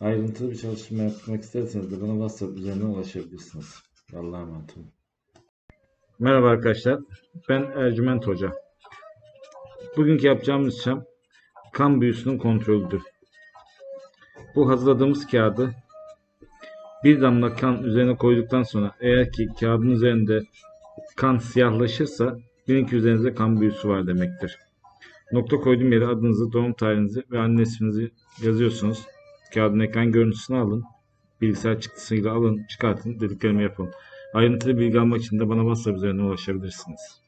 Ayrıntılı bir çalışma yapmak isterseniz de bana WhatsApp üzerinden ulaşabilirsiniz. Allah'a emanet olun. Merhaba arkadaşlar. Ben Ercüment Hoca. Bugünkü yapacağımız işlem kan büyüsünün kontrolüdür. Bu hazırladığımız kağıdı bir damla kan üzerine koyduktan sonra eğer ki kağıdın üzerinde kan siyahlaşırsa bilin ki üzerinizde kan büyüsü var demektir. Nokta koyduğum yere adınızı, doğum tarihinizi ve anne isminizi yazıyorsunuz. Kağıdın ekran görüntüsünü alın. Bilgisayar çıktısıyla alın, çıkartın, dediklerimi yapın. Ayrıntılı bilgi almak için de bana WhatsApp üzerinden ulaşabilirsiniz.